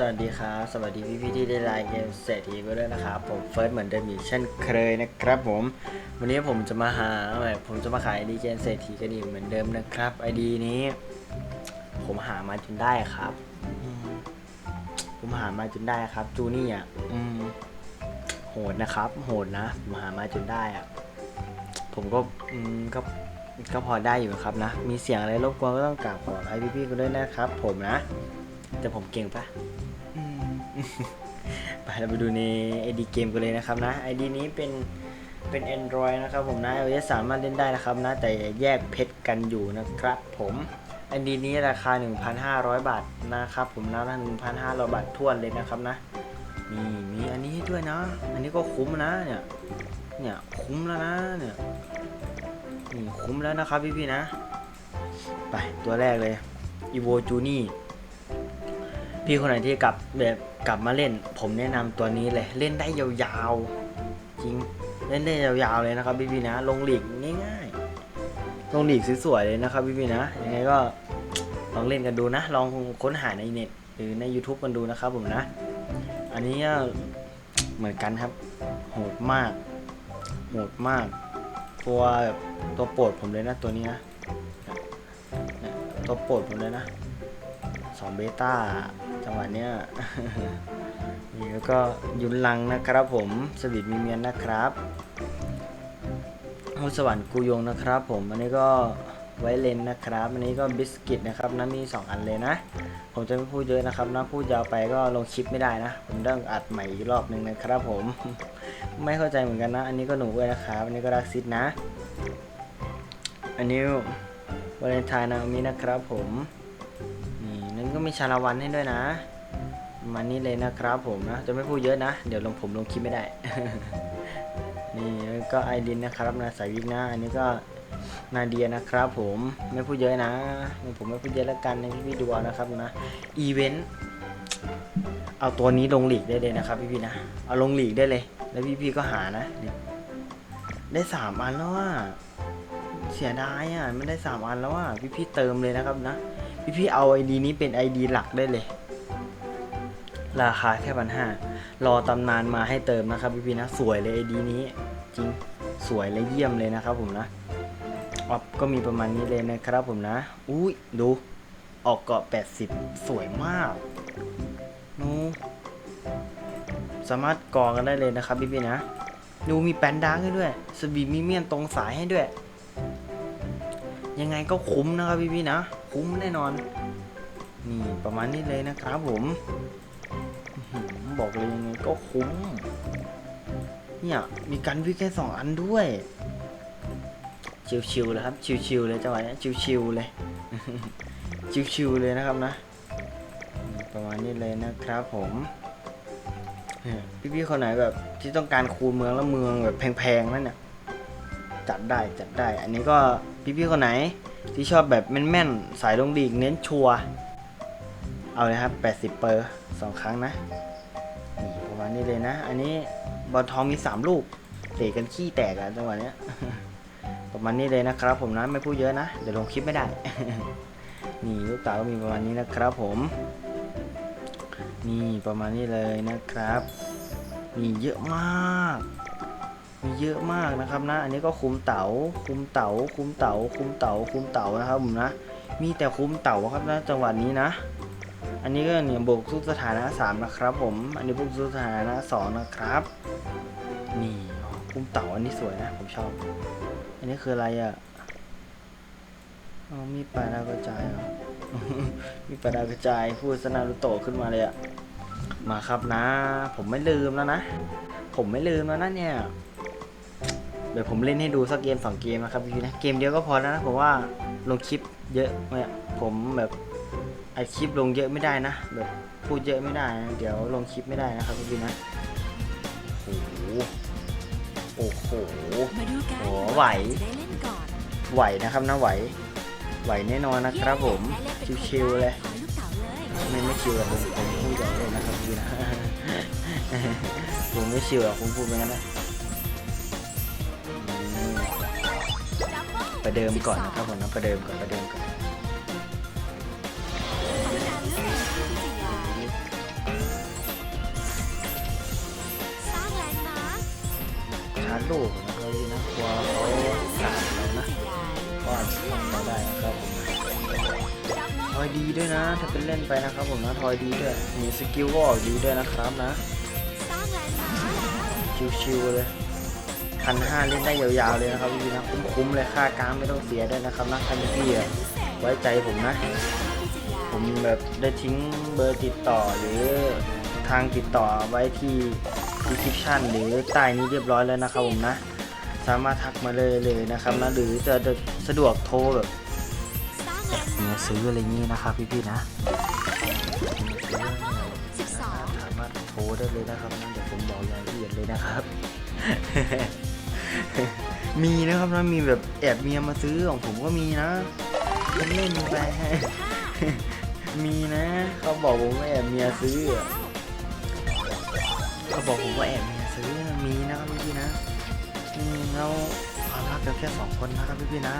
สวัสดีครับ สวัสดีพี่ๆที่ได้ไลน์เกมเศรษฐีก็ด้วยนะครับ ผมเฟิร์สเหมือนเดิมอีกเช่นเคยนะครับผม วันนี้ผมจะมาหาแบบผมจะมาขายดีเกมเศรษฐีกันอีกเหมือนเดิมนะครับไอดีนี้ ผมหามาจนได้ครับอืมผมหามาจนได้ครับ จูนี่อะอืมโหดนะครับ โหดนะผมหามาจนได้อะ ผมก็อืมก็ก็พอได้อยู่ครับนะ มีเสียงอะไรรบกวนก็ต้องกราบขอไอพี่ๆกันด้วยนะครับ ผมนะ แต่ผมเก่งปะอืมไปเราไปดูในไอดีเกมกันเลยนะครับนะไอดีนี้เป็นเป็น Android นะครับผมนะ iOS สามารถเล่นได้นะครับนะ แต่แยกเพชรกันอยู่นะครับผมไอดีนี้ราคา 1,500 บาทนะครับผมนะ1,500 บาททวนเลยนะครับนะนี่มีอันนี้ให้ด้วยนะ อันนี้ก็คุ้มนะเนี่ยเนี่ยคุ้มแล้วนะเนี่ยนี่คุ้มแล้วนะครับพี่ๆนะ ไปตัวแรกเลย Evo Juni พี่คนไหนที่กลับแบบกลับมาเล่น ผมแนะนำตัวนี้เลย เล่นได้ยาวๆ จริง เล่นได้ยาวๆเลยนะครับพี่ๆนะ ลงหลีกง่ายๆ ลงหลีกสวยๆเลยนะครับพี่ๆนะ ยังไงก็ลองเล่นกันดูนะ ลองค้นหาในเน็ต หรือใน YouTube กันดูนะครับผมนะ อันนี้ก็เหมือนกันครับ โหดมาก โหดมาก ตัวแบบตัวโปรดผมเลยนะตัวนี้นะ ตัวโปรดผมเลยนะสองเบต้า จังหวะเนี้ยนี่แล้วก็ยุนลังนะครับผม สวิตมีเมียนนะครับมุสวรรค์กูยงนะครับผม อันนี้ก็ไวเลนนะครับ อันนี้ก็บิสกิตนะครับนะมี 2 อันเลยนะ ผมจะไม่พูดเยอะนะครับนะพูดยาวไปก็ลงคลิปไม่ได้นะ ผมต้องอัดใหม่อีกรอบหนึ่งนะครับผม ไม่เข้าใจเหมือนกันนะ อันนี้ก็หนูด้วยนะครับ อันนี้ก็รักซิดนะ อันนี้วาเลนไทน์นามินะครับผม ก็มีชาละวันให้ด้วยนะมานี้เลยนะครับผมนะ จะไม่พูดเยอะนะ เดี๋ยวลงผมลงคลิปไม่ได้ นี่ก็ไอดินนะครับนะสายวิกนะอันนี้ก็นาเดียนะครับผมไม่พูดเยอะนะผมไม่พูดเยอะแล้วกันในพี่ดูเอานะครับนะอีเวนต์เอาตัวนี้ลงหลีกได้เลยนะครับพี่ๆนะเอาลงหลีกได้เลย แล้วพี่ๆก็หานะได้สามอันแล้วอะเสียดายอะมันได้สามอันแล้วอะพี่ๆเติมเลยนะครับนะ พี่พี่เอาไอดีนี้เป็นไอดีหลักได้เลย ราคาแค่พันห้ารอตำนานมาให้เติมนะครับพี่พี่นะสวยเลยไอดีนี้ จริงสวยและเยี่ยมเลยนะครับผมนะออฟก็มีประมาณนี้เลยนะครับผมนะ อุ้ยดูออกเกาะ 80 สวยมากนูสามารถกอกันได้เลยนะครับพี่พี่นะ ดูมีแปนด้าให้ด้วย สบีมีเมียนตรงสายให้ด้วย ยังไงก็คุ้มนะครับพี่พี่นะ คุ้มแน่นอน นี่ประมาณนี้เลยนะครับผม บอกเลยยังไงก็คุ้ม เนี่ยมีกันวิกแค่สองอันด้วย ชิวๆเลยครับ ชิวๆเลยจังหวะนี้ยชิวๆเลย ชิวๆเลยนะครับนะ ประมาณนี้เลยนะครับผมเนี่พี่ๆคนไหนแบบที่ต้องการคูณเมืองแล้วเมืองแบบแพงๆนั่นเนี่ยจัดได้จัดได้ อันนี้ก็พี่ๆคนไหนที่ชอบแบบแม่นๆ สายลงดีกเน้นชัวเอาเลยครับ 80 เปอร์สองครั้งนะ นี่ประมาณนี้เลยนะ อันนี้บอลทองมี 3 ลูก เตะกันขี้แตกอะจังหวะเนี้ย ประมาณนี้เลยนะครับ ผมนะไม่พูดเยอะนะ เดี๋ยวลงคลิปไม่ได้ นี่ลูกเต๋าก็มีประมาณนี้นะครับผม นี่ประมาณนี้เลยนะครับมีเยอะมาก มีเยอะมากนะครับนะ อันนี้ก็คุมเต๋าคุมเต๋าคุมเต๋าคุมเต๋าคุมเต๋านะครับผมนะ มีแต่คุมเต๋าครับนะจังหวัดนี้นะ อันนี้ก็เนี่ยบวกทุกสถานะสามนะครับ ผม อันนี้บวกทุกสถานะสองนะครับ นี่คุมเต๋าอันนี้สวยนะผมชอบ อันนี้คืออะไรอะอ๋อมีปลาดาวกระจายเหรอมีปลาดาวกระจายพูดสนารุโตขึ้นมาเลยอะมาครับนะ ผมไม่ลืมแล้วนะ ผมไม่ลืมแล้วนะเนี่ย เดี๋ยวผมเล่นให้ดูสักเกมสองเกมนะครับพี่นะเกมเดียวก็พอแล้วนะผมว่าลงคลิปเยอะเนี่ยผมแบบอัดคลิปลงเยอะไม่ได้นะแบบพูดเยอะไม่ได้นะเดี๋ยวลงคลิปไม่ได้นะครับพี่นะโอ้โหโอ้โหมาดูกันโอ้ไหวได้เล่นก่อนไหวนะครับนะไหวไหวแน่นอนนะครับผมชิวๆเลยไม่ไม่ชิวหรอกผมผมพูดอย่างนี้นะครับพี่นะผมไม่ชิวหรอกผมพูดไปงั้นนะ ประเดิมก่อนนะครับผมนะประเดิมก่อนประเดิมก่อนชาร์จลูกนะครับดีนะกลัวเขาสาดเรานะก็อาจจะทำได้นะครับผมทอยดีด้วยนะถ้าเป็นเล่นไปนะครับผมนะทอยดีด้วยมีสกิลวอลดีด้วยนะครับนะชิวๆเลย พันห้าเล่นได้ยาวๆเลยนะครับพี่นะคุ้มๆเลยค่ากลางไม่ต้องเสียด้วยนะครับนะท่านพี่ไว้ใจผมนะ ผมแบบได้ทิ้งเบอร์ติดต่อหรือทางติดต่อไว้ที่ description หรือใต้นี้เรียบร้อยแล้วนะครับผมนะ สามารถทักมาเลยเลยนะครับนะหรือจะสะดวกโทรแบบเนี่ยซื้ออะไรงี้นะครับพี่ๆนะสามารถโทรได้เลยนะครับนะเดี๋ยวผมบอกรายละเอียดเลยนะครับ มีนะครับนะมีแบบแอบเมียมาซื้อของผมก็มีนะเล่นไปมีนะเขาบอกผมว่าแอบเมียซื้อเขาบอกผมว่าแอบเมียซื้อมีนะครับพี่ๆนะอืมเราความรักกันแค่สองคนนะครับพี่ๆนะ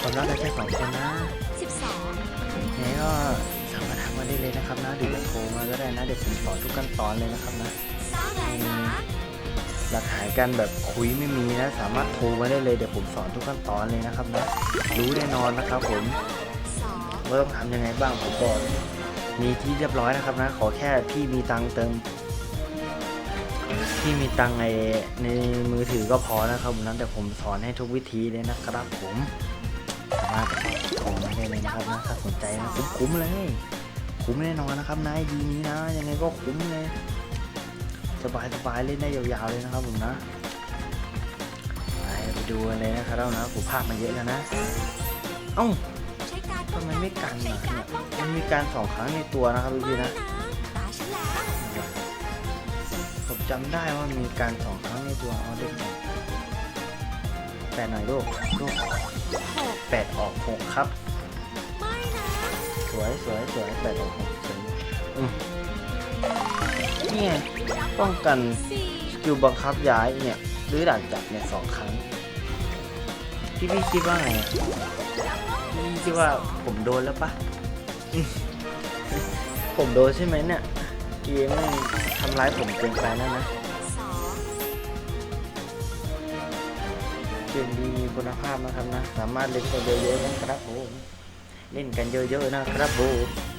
ความรักกันแค่สองคนนะยังไงก็สามารถทักมาได้เลยนะครับนะหรือจะโทรมาก็ได้นะเดี๋ยวผมสอนทุกขั้นตอนเลยนะครับนะ หลักฐานการแบบคุยไม่มีนะ สามารถโทรมาได้เลยเดี๋ยวผมสอนทุกขั้นตอนเลยนะครับนะรู้แน่นอนนะครับผมว่าต้องทำยังไงบ้างผมบอกมีที่เรียบร้อยนะครับนะ ขอแค่พี่มีตังค์เติมพี่มีตังค์ในในมือถือก็พอนะครับผมนั้นแต่ผมสอนให้ทุกวิธีเลยนะครับผมสามารถโทรมาได้เลยนะครับนะถ้าสนใจนะคุ้มๆเลยคุ้มแน่นอนนะครับนายดีนี้นะยังไงก็คุ้มเลย สบายสบายเล่นได้ยาวๆเลยนะครับผมนะไปดูกันเลยนะครับนะผมพากมาเยอะแล้วนะ เอ้าทำไมไม่กันอะเนี่ยมันมีการสองครั้งในตัวนะครับพี่ๆนะผมจำได้ว่ามีการสองครั้งในตัวเอาเด็กหน่อยแปดหน่อยลูกลูกแปดออกหกครับ สวยสวยสวยแปดออกหกสวยอืม เนี่ยป้องกันสกิลบังคับย้ายเนี่ยหรือดักจับเนี่ยสองครั้งพี่พี่คิดว่าไงพี่คิดว่าผมโดนแล้วปะผมโดนใช่ไหมเนี่ยเกมทำร้ายผมเกินไปแล้วนะเกมดีมีคุณภาพนะครับนะ สามารถเล่นกันเยอะๆนะครับผม เล่นกันเยอะๆนะครับผม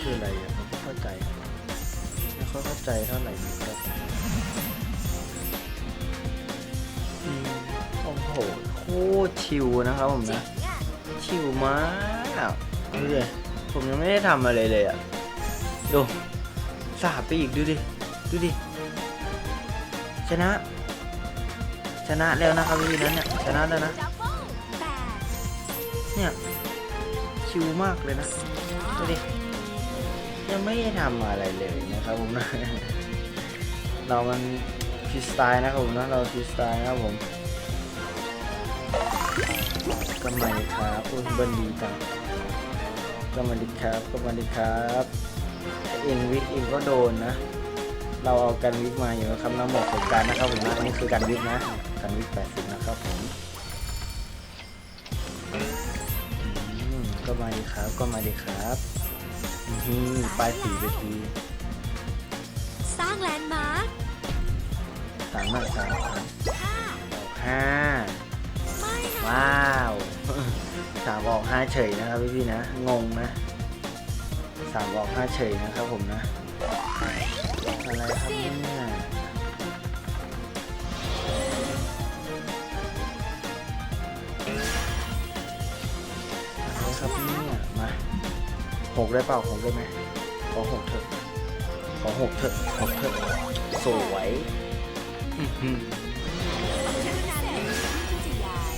คืออะไรอะผมไม่เข้าใจไม่ค่อยเข้าใจเท่าไหร่ครับอืมโอ้โหโคตรชิวนะครับผมนะ ชิวมากดูดิผมยังไม่ได้ทำอะไรเลยอะ ดูสาบไปอีกดูดิ ดูดิ ชนะ ชนะแล้วนะครับพี่นั้นเนี่ย ชนะแล้วนะ เนี่ย ชิวมากเลยนะ ดูดิ ยังไม่ได้ทำอะไรเลยนะครับผมนะเรามันฟรีสไตล์นะครับผมนะเราฟรีสไตล์นะครับผมก็มาดีครับอุ้ยเบิ้ลดีจังก็มาดีครับก็มาดีครับเอ็นวิกเองก็โดนนะ เราเอากันวิกมาอยู่นะครับน้ำหมอกของการนะครับผมนะอันนี้คือกันวิกนะกันวิก80 นะครับผมอืมก็มาดีครับก็มาดีครับ อืมปลายสี่เวทีสร้างแลนด์มาร์คสามหน่อยสามสามห้าไม่นะว้าวสามออกห้าเฉยนะครับพี่พี่ๆนะ งงนะสามออกห้าเฉยนะครับผมนะอะไรครับเนี่ย หกได้เปล่าหกได้ไหมขอหกเถอะขอหกเถอะหกเถอะสวยอื้อหือชื่อนามเด็กที่จะยาย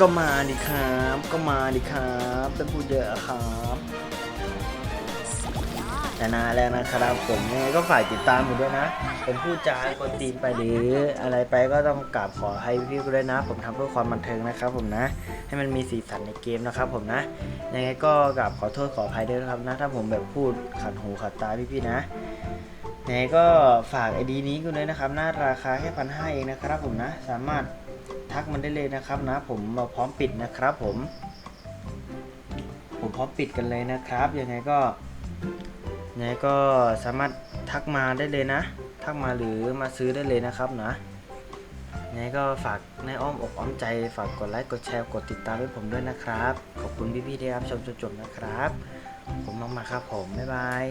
ก็มาดิครับ ก็มาดิครับเป็นผู้เยอะครับยอดชนะแล้วนะครับผมยังไงก็ฝ่ากติดตามผมด้วยนะ ผมพูดจากนตีนไปหรืออะไรไปก็ต้องกราบขอให้พี่ๆด้วยนะ ผมทำเพื่อความบันเทิงนะครับผมนะ ให้มันมีสีสันในเกมนะครับผมนะยังไงก็กราบขอโทษขออภัยด้วยนะครับนะ ถ้าผมแบบพูดขัดหูขัดตาพี่ๆนะยังไงก็ฝากไอดีนี้กันด้วยนะครับหน้าราคาแค่พันห้าเองนะครับผมนะ สามารถทักมันได้เลยนะครับนะ ผมมาพร้อมปิดนะครับ ผม ผมพร้อมปิดกันเลยนะครับยังไงก็ยังไงก็สามารถทักมาได้เลยนะ ทักมาหรือมาซื้อได้เลยนะครับนะยังไงก็ฝากในอ้อมอกอ้อมใจ ฝากกดไลค์กดแชร์กดติดตามให้ผมด้วยนะครับ ขอบคุณพี่ๆที่รับชมจนจบนะครับ ผมต้องมากๆครับผม บ๊ายบาย